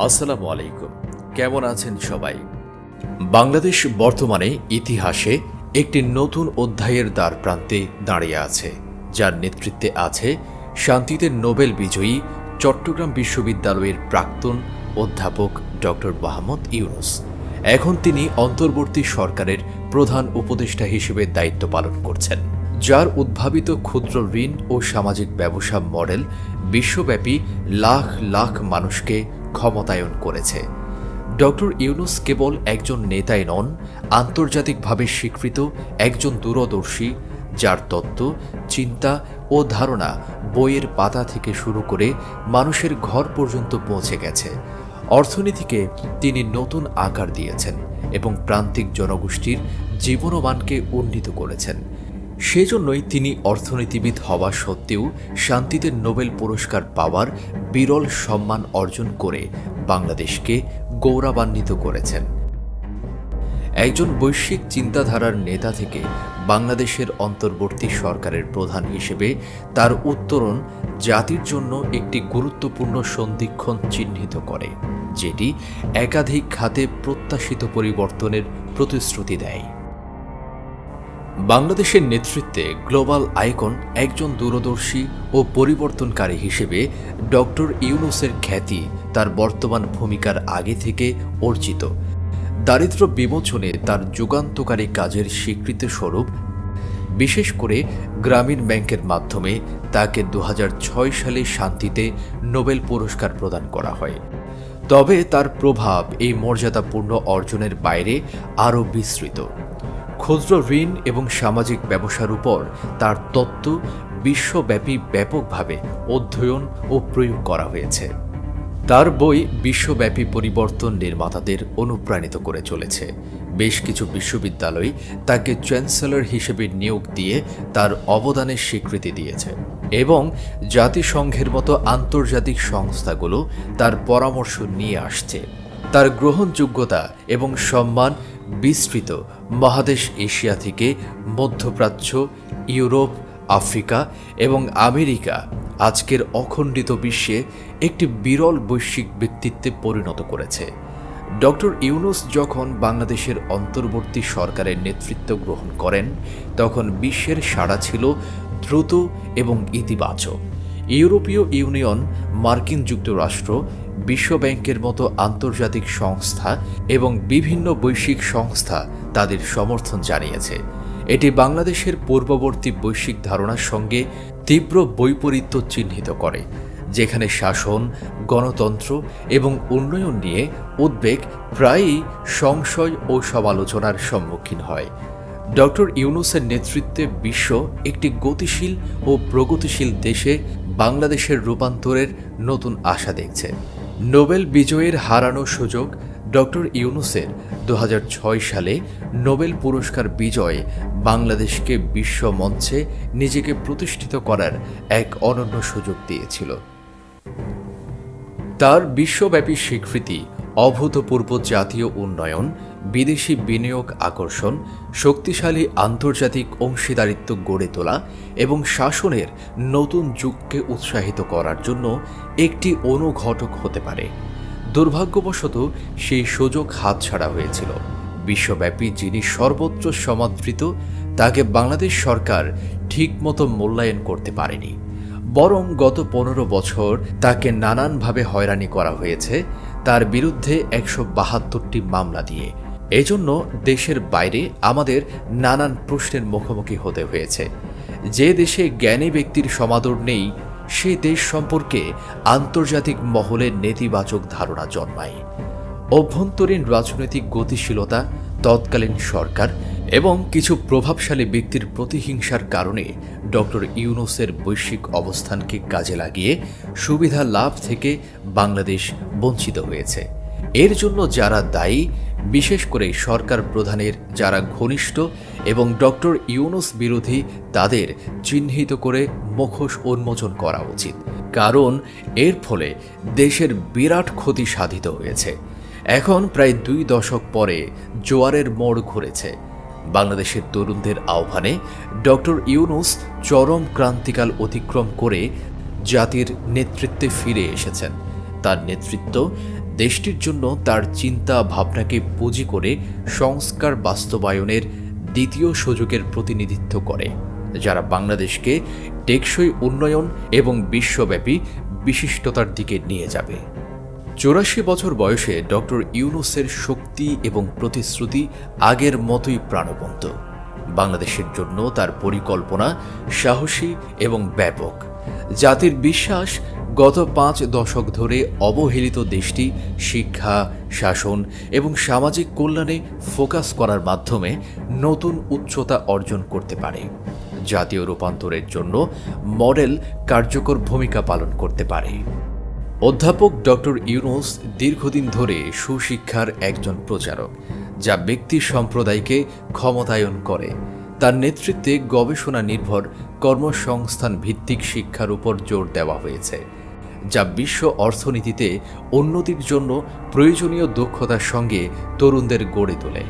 আসসালামু আলাইকুম। কেমন আছেন সবাই? বাংলাদেশ বর্তমানে ইতিহাসে একটি নতুন অধ্যায়ের দ্বার প্রান্তে দাঁড়িয়ে আছে, যার নেতৃত্বে আছে শান্তিতে নোবেল বিজয়ী চট্টগ্রাম বিশ্ববিদ্যালয়ের প্রাক্তন অধ্যাপক ডক্টর মাহমুদ ইউনুস। এখন তিনি অন্তর্বর্তী সরকারের প্রধান উপদেষ্টা হিসেবে দায়িত্ব পালন করছেন, যার উদ্ভাবিত ক্ষুদ্র ঋণ ও সামাজিক ব্যবসা মডেল বিশ্বব্যাপী লাখ লাখ মানুষকে ক্ষমতায়ন করেছে। ডক্টর ইউনুস কেবল একজন নেতাই নন, আন্তর্জাতিকভাবে স্বীকৃত একজন দূরদর্শী, যার তত্ত্ব, চিন্তা ও ধারণা বইয়ের পাতা থেকে শুরু করে মানুষের ঘর পর্যন্ত পৌঁছে গেছে। অর্থনীতিকে তিনি নতুন আকার দিয়েছেন এবং প্রান্তিক জনগোষ্ঠীর জীবনমানকে উন্নীত করেছেন। সেজন্যই তিনি অর্থনীতিবিদ হওয়া সত্ত্বেও শান্তিতে নোবেল পুরস্কার পাওয়ার বিরল সম্মান অর্জন করে বাংলাদেশকে গৌরবান্বিত করেছেন। একজন বৈশ্বিক চিন্তাধারার নেতা থেকে বাংলাদেশের অন্তর্বর্তী সরকারের প্রধান হিসেবে তার উত্তরণ জাতির জন্য একটি গুরুত্বপূর্ণ সন্ধিক্ষণ চিহ্নিত করে, যেটি একাধিক খাতে প্রত্যাশিত পরিবর্তনের প্রতিশ্রুতি দেয়। বাংলাদেশের নেতৃত্বে গ্লোবাল আইকন একজন দূরদর্শী ও পরিবর্তনকারী হিসেবে ডক্টর ইউনুসের খ্যাতি তার বর্তমান ভূমিকার আগে থেকে অর্জিত। দারিদ্র্য বিমোচনে তার যুগান্তকারী কাজের স্বীকৃতি স্বরূপ বিশেষ করে গ্রামীণ ব্যাংকের মাধ্যমে তাকে দু হাজার ছয় সালে শান্তিতে নোবেল পুরস্কার প্রদান করা হয়। তবে তার প্রভাব এই মর্যাদাপূর্ণ অর্জনের বাইরে আরও বিস্তৃত। ক্ষুদ্র ঋণ এবং সামাজিক ব্যবসার উপর তার তত্ত্ব বিশ্বব্যাপী ব্যাপকভাবে অধ্যয়ন ও প্রয়োগ করা হয়েছে। তার বই বিশ্বব্যাপী পরিবর্তন নির্মাতাদের অনুপ্রাণিত করে চলেছে। বেশ কিছু বিশ্ববিদ্যালয় তাকে চ্যান্সেলর হিসেবে নিয়োগ দিয়ে তার অবদানের স্বীকৃতি দিয়েছে এবং জাতিসংঘের মতো আন্তর্জাতিক সংস্থাগুলো তার পরামর্শ নিয়ে আসছে। তার গ্রহণযোগ্যতা এবং সম্মান বিস্তৃত মহাদেশ এশিয়া থেকে মধ্যপ্রাচ্য, ইউরোপ, আফ্রিকা এবং আমেরিকা আজকের অখণ্ডিত বিশ্বে একটি বিরল বৈশ্বিক ব্যক্তিত্বে পরিণত করেছে। ডক্টর ইউনুস যখন বাংলাদেশের অন্তর্বর্তী সরকারের নেতৃত্ব গ্রহণ করেন, তখন বিশ্বের সাড়া ছিল দ্রুত এবং ইতিবাচক। ইউরোপীয় ইউনিয়ন মার্কিন যুক্তরাষ্ট্র বিশ্বব্যাংকের মতো আন্তর্জাতিক সংস্থা এবং বিভিন্ন বৈশ্বিক সংস্থা তাদের সমর্থন জানিয়েছে। এটি বাংলাদেশের পূর্ববর্তী বৈশ্বিক ধারণার সঙ্গে তীব্র বৈপরীত্য চিহ্নিত করে, যেখানে শাসন, গণতন্ত্র এবং উন্নয়ন নিয়ে উদ্বেগ প্রায়ই সংশয় ও সমালোচনার সম্মুখীন হয়। ডক্টর ইউনুসের নেতৃত্বে বিশ্ব একটি গতিশীল ও প্রগতিশীল দেশে বাংলাদেশের রূপান্তরের নতুন আশা দেখছে। নোবেল বিজয়ের হারানো সুযোগ ডক্টর ইউনুসের দু হাজার ছয় সালে নোবেল পুরস্কার বিজয় বাংলাদেশকে বিশ্ব মঞ্চে নিজেকে প্রতিষ্ঠিত করার এক অনন্য সুযোগ দিয়েছিল। তার বিশ্বব্যাপী স্বীকৃতি অভূতপূর্ব জাতীয় উন্নয়ন বিদেশি বিনিয়োগ আকর্ষণ, শক্তিশালী আন্তর্জাতিক অংশীদারিত্ব গড়ে তোলা এবং শাসনের নতুন যুগকে উৎসাহিত করার জন্য একটি অনুঘটক হতে পারে। দুর্ভাগ্যবশত সেই সুযোগ হাতছাড়া হয়েছিল। বিশ্বব্যাপী যিনি সর্বোচ্চ সমাদৃত, তাকে বাংলাদেশ সরকার ঠিকমতো মূল্যায়ন করতে পারেনি। বরং গত পনেরো বছর তাকে নানানভাবে হয়রানি করা হয়েছে। তার বিরুদ্ধে একশো বাহাত্তরটি মামলা দিয়ে এজন্য দেশের বাইরে আমাদের নানান প্রশ্নের মুখোমুখি হতে হয়েছে। যে দেশে জ্ঞানী ব্যক্তির সমাদর নেই, সে দেশ সম্পর্কে আন্তর্জাতিক মহলে নেতিবাচক ধারণা জন্মায়। অভ্যন্তরীণ রাজনৈতিক গতিশীলতা, তৎকালীন সরকার এবং কিছু প্রভাবশালী ব্যক্তির প্রতিহিংসার কারণে ডক্টর ইউনুসের বৈশ্বিক অবস্থানকে কাজে লাগিয়ে সুবিধা লাভ থেকে বাংলাদেশ বঞ্চিত হয়েছে। এর জন্য যারা দায়ী, বিশেষ করে সরকার প্রধানের যারা ঘনিষ্ঠ এবং ডক্টর ইউনুস বিরোধী, তাদের চিহ্নিত করে মুখোশ উন্মোচন করা উচিত। কারণ এর ফলে দেশের বিরাট ক্ষতি সাধিত হয়েছে। এখন প্রায় দুই দশক পরে জোয়ারের মোড় ঘুরেছে। বাংলাদেশের তরুণদের আহ্বানে ডক্টর ইউনুস চরম ক্রান্তিকাল অতিক্রম করে জাতির নেতৃত্বে ফিরে এসেছেন। তার নেতৃত্ব দেশটির জন্য তার চিন্তা ভাবনাকে পুঁজি করে সংস্কার বাস্তবায়নের দ্বিতীয় সুযোগের প্রতিনিধিত্ব করে, যারা বাংলাদেশকে টেকসই উন্নয়ন এবং বিশ্বব্যাপী বিশিষ্টতার দিকে নিয়ে যাবে। চৌরাশি বছর বয়সে ডক্টর ইউনুসের শক্তি এবং প্রতিশ্রুতি আগের মতোই প্রাণবন্ত। বাংলাদেশের জন্য তার পরিকল্পনা সাহসী এবং ব্যাপক। জাতির বিশ্বাস গত পাঁচ দশক ধরে অবহেলিত দেশটি শিক্ষা, শাসন এবং সামাজিক কল্যাণে ফোকাস করার মাধ্যমে নতুন উচ্চতা অর্জন করতে পারে। জাতীয় রূপান্তরের জন্য মডেল কার্যকর ভূমিকা পালন করতে পারে। অধ্যাপক ডক্টর ইউনুস দীর্ঘদিন ধরে সুশিক্ষার একজন প্রচারক, যা ব্যক্তি সম্প্রদায়কে ক্ষমতায়ন করে। তার নেতৃত্বে গবেষণা নির্ভর কর্মসংস্থান ভিত্তিক শিক্ষার উপর জোর দেওয়া হয়েছে। যা বিশ্ব অর্থনীতিতে উন্নতির জন্য প্রয়োজনীয় দক্ষতার সঙ্গে তরুণদের গড়ে তোলে।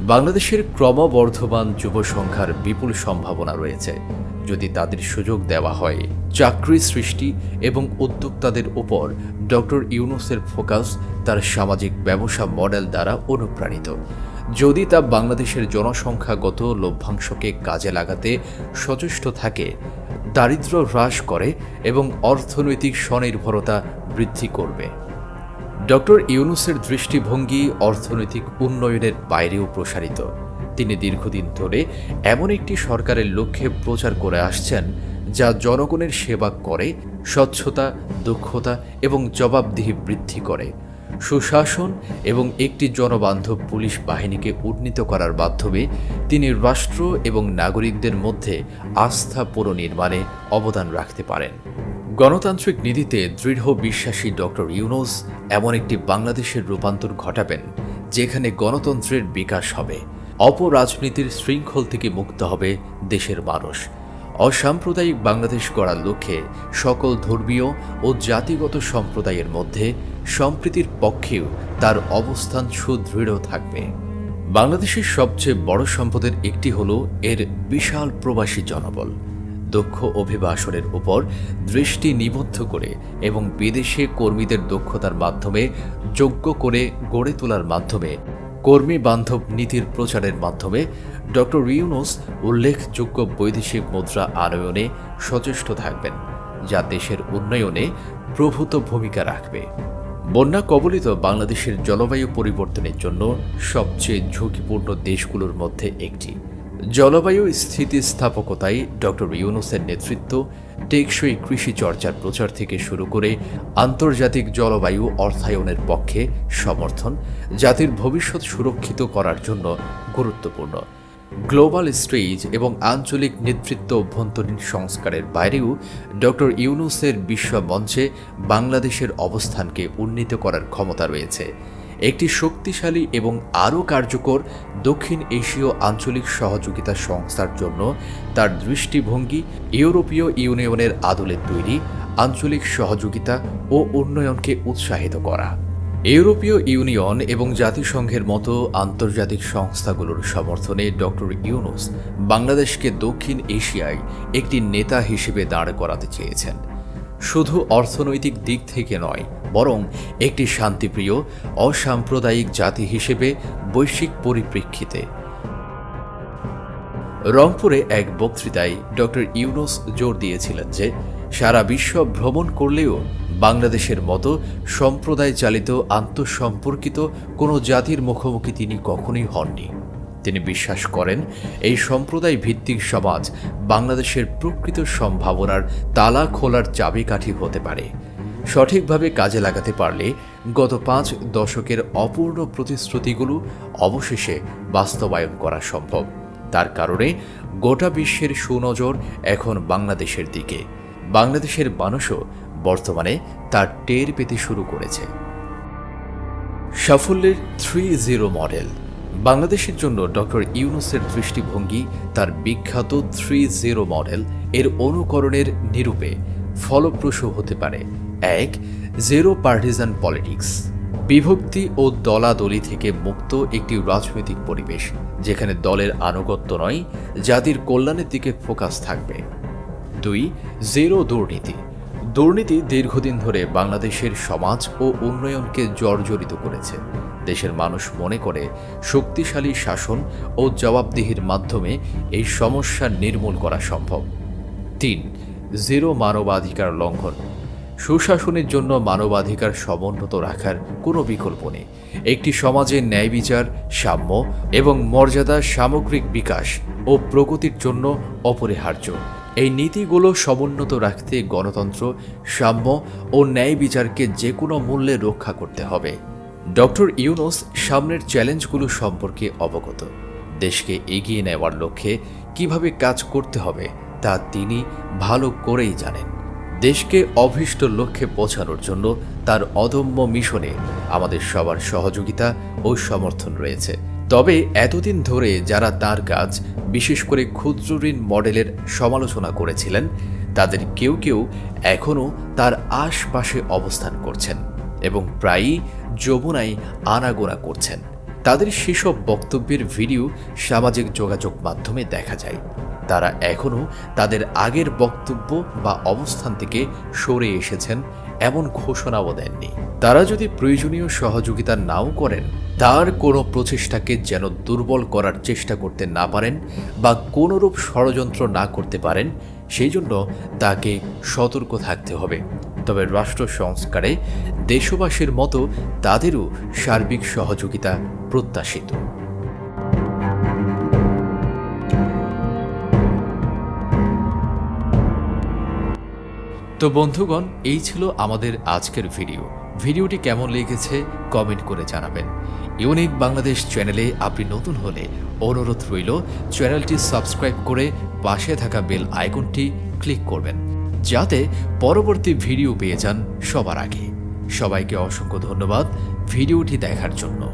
বাংলাদেশের ক্রমবর্ধমান যুব সংখ্যার বিপুল সম্ভাবনা রয়েছে। যদি তাদের সুযোগ দেওয়া হয়, চাকরি সৃষ্টি এবং উদ্যোক্তাদের উপর ডক্টর ইউনুসের ফোকাস তার সামাজিক ব্যবসা মডেল দ্বারা অনুপ্রাণিত। যদি তা বাংলাদেশের জনসংখ্যাগত লভ্যাংশকে কাজে লাগাতে সচেষ্ট থাকে দারিদ্র্য হ্রাস করে এবং অর্থনৈতিক স্বনির্ভরতা বৃদ্ধি করবে। ডক্টর ইউনুসের দৃষ্টিভঙ্গি অর্থনৈতিক উন্নয়নের বাইরেও প্রসারিত। তিনি দীর্ঘদিন ধরে এমন একটি সরকারের লক্ষ্যে প্রচার করে আসছেন, যা জনগণের সেবা করে, স্বচ্ছতা, দক্ষতা এবং জবাবদিহি বৃদ্ধি করে। সুশাসন এবং একটি জনবান্ধব পুলিশ বাহিনীকে উন্নীত করার মাধ্যমে তিনি রাষ্ট্র এবং নাগরিকদের মধ্যে আস্থা পুনর্নির্মাণে অবদান রাখতে পারেন। গণতান্ত্রিক নীতিতে দৃঢ় বিশ্বাসী ডক্টর ইউনুস এমন একটি বাংলাদেশের রূপান্তর ঘটাবেন, যেখানে গণতন্ত্রের বিকাশ হবে। অপরাজনীতির শৃঙ্খল থেকে মুক্ত হবে দেশের মানুষ। অসাম্প্রদায়িক বাংলাদেশ গড়ার লক্ষ্যে সকল ধর্মীয় ও জাতিগত সম্প্রদায়ের মধ্যে সম্প্রীতির পক্ষেও তার অবস্থান সুদৃঢ় থাকবে। বাংলাদেশের সবচেয়ে বড় সম্পদের একটি হল এর বিশাল প্রবাসী জনবল। দক্ষ অভিবাসনের উপর দৃষ্টি নিবদ্ধ করে এবং বিদেশে কর্মীদের দক্ষতার মাধ্যমে যোগ্য করে গড়ে তোলার মাধ্যমে কর্মী বান্ধব নীতির প্রচারের মাধ্যমে ডক্টর ইউনুস উল্লেখযোগ্য বৈদেশিক মুদ্রা আনয়নে সচেষ্ট থাকবেন, যা দেশের উন্নয়নে প্রভূত ভূমিকা রাখবে। বন্যা কবলিত বাংলাদেশের জলবায়ু পরিবর্তনের জন্য সবচেয়ে ঝুঁকিপূর্ণ দেশগুলোর মধ্যে একটি। জলবায়ু স্থিতিস্থাপকতায় ডক্টর ইউনুসের নেতৃত্ব টেকসই কৃষি চর্চার প্রচার থেকে শুরু করে আন্তর্জাতিক জলবায়ু অর্থায়নের পক্ষে সমর্থন, জাতির ভবিষ্যৎ সুরক্ষিত করার জন্য গুরুত্বপূর্ণ। গ্লোবাল স্টেজ এবং আঞ্চলিক নেতৃত্ব অভ্যন্তরীণ সংস্কারের বাইরেও ডক্টর ইউনুসের বিশ্ব মঞ্চে বাংলাদেশের অবস্থানকে উন্নীত করার ক্ষমতা রয়েছে। একটি শক্তিশালী এবং আরও কার্যকর দক্ষিণ এশীয় আঞ্চলিক সহযোগিতা সংস্থার জন্য তার দৃষ্টিভঙ্গি ইউরোপীয় ইউনিয়নের আদলে তৈরি, আঞ্চলিক সহযোগিতা ও উন্নয়নকে উৎসাহিত করা। ইউরোপীয় ইউনিয়ন এবং জাতিসংঘের মতো আন্তর্জাতিক সংস্থাগুলোর সমর্থনে ডক্টর ইউনুস বাংলাদেশকে দক্ষিণ এশিয়ায় একটি নেতা হিসেবে দাঁড় করাতে চেয়েছেন। শুধু অর্থনৈতিক দিক থেকে নয়, বরং একটি শান্তিপ্রিয়, অসাম্প্রদায়িক জাতি হিসেবে বৈশ্বিক পরিপ্রেক্ষিতে। রংপুরে এক বক্তৃতায় ডক্টর ইউনুস জোর দিয়েছিলেন যে, সারা বিশ্ব ভ্রমণ করলেও বাংলাদেশের মতো সম্প্রদায় চালিত আন্তঃসম্পর্কিত কোনো জাতির মুখোমুখি তিনি কখনোই হননি। তিনি বিশ্বাস করেন, এই সম্প্রদায় ভিত্তিক সমাজ বাংলাদেশের প্রকৃত সম্ভাবনার তালা খোলার চাবিকাঠি হতে পারে। সঠিকভাবে কাজে লাগাতে পারলে গত পাঁচ দশকের অপূর্ণ প্রতিশ্রুতিগুলো অবশেষে বাস্তবায়ন করা সম্ভব। তার কারণে গোটা বিশ্বের সুনজর এখন বাংলাদেশের দিকে। বাংলাদেশের মানুষও বর্তমানে তার টের পেতে শুরু করেছে। সাফল্যের থ্রি জিরো মডেল। বাংলাদেশের জন্য ডক্টর ইউনুসের দৃষ্টিভঙ্গি তার বিখ্যাত থ্রি জিরো মডেল এর অনুকরণের নিরূপে ফলপ্রসূ হতে পারে। এক, জিরো পার্টিজান পলিটিক্স। বিভক্তি ও দলাদলি থেকে মুক্ত একটি রাজনৈতিক পরিবেশ, যেখানে দলের আনুগত্য নয়, জাতির কল্যাণের দিকে ফোকাস থাকবে। দুই, জিরো দুর্নীতি। দুর্নীতি দীর্ঘদিন ধরে বাংলাদেশের সমাজ ও উন্নয়নকে জর্জরিত করেছে। দেশের মানুষ মনে করে শক্তিশালী শাসন ও জবাবদিহির মাধ্যমে এই সমস্যা নির্মূল করা সম্ভব। তিন, জিরো মানবাধিকার লঙ্ঘন। সুশাসনের জন্য মানবাধিকার সমুন্নত রাখার কোনো বিকল্প নেই। একটি সমাজে ন্যায় বিচার, সাম্য এবং মর্যাদা, সামগ্রিক বিকাশ ও প্রগতির জন্য অপরিহার্য। এই নীতিগুলো সমুন্নত রাখতে গণতন্ত্র, সাম্য ও ন্যায় বিচারকে যে কোনো মূল্যে রক্ষা করতে হবে। ডক্টর ইউনুস সামনের চ্যালেঞ্জগুলো সম্পর্কে অবগত। দেশকে এগিয়ে নেওয়ার লক্ষ্যে কীভাবে কাজ করতে হবে তা তিনি ভালো করেই জানেন। দেশকে অভীষ্ট লক্ষ্যে পৌঁছানোর জন্য তার অদম্য মিশনে আমাদের সবার সহযোগিতা ও সমর্থন রয়েছে। তবে এতদিন ধরে যারা তার কাজ, বিশেষ করে ক্ষুদ্র ঋণ মডেলের সমালোচনা করেছিলেন, তাদের কেউ কেউ এখনও তার আশপাশে অবস্থান করছেন। এবং প্রায়ই যমুনায় আনাগোনা করছেন। তাদের সেসব বক্তব্যের ভিডিও সামাজিক যোগাযোগ মাধ্যমে দেখা যায়। তারা এখনও তাদের আগের বক্তব্য বা অবস্থান থেকে সরে এসেছেন এমন ঘোষণাও দেননি। তারা যদি প্রয়োজনীয় সহযোগিতা নাও করেন, তার কোনো প্রচেষ্টাকে যেন দুর্বল করার চেষ্টা করতে না পারেন বা কোনোরূপ ষড়যন্ত্র না করতে পারেন, সেই জন্য তাকে সতর্ক থাকতে হবে। তবে রাষ্ট্র সংস্কারে দেশবাসীর মতো তাদেরও সার্বিক সহযোগিতা প্রত্যাশিত। তো বন্ধুগণ, এই ছিল আমাদের আজকের ভিডিও। ভিডিওটি কেমন লেগেছে কমেন্ট করে জানাবেন। ইউনিক বাংলাদেশ চ্যানেলে আপনি নতুন হলে অনুরোধ রইল, চ্যানেলটি সাবস্ক্রাইব করে পাশে থাকা বেল আইকনটি ক্লিক করবেন। যাতে পরবর্তী ভিডিও পেয়ে যান সবার আগে। সবাইকে অসংখ্য ধন্যবাদ ভিডিওটি দেখার জন্য।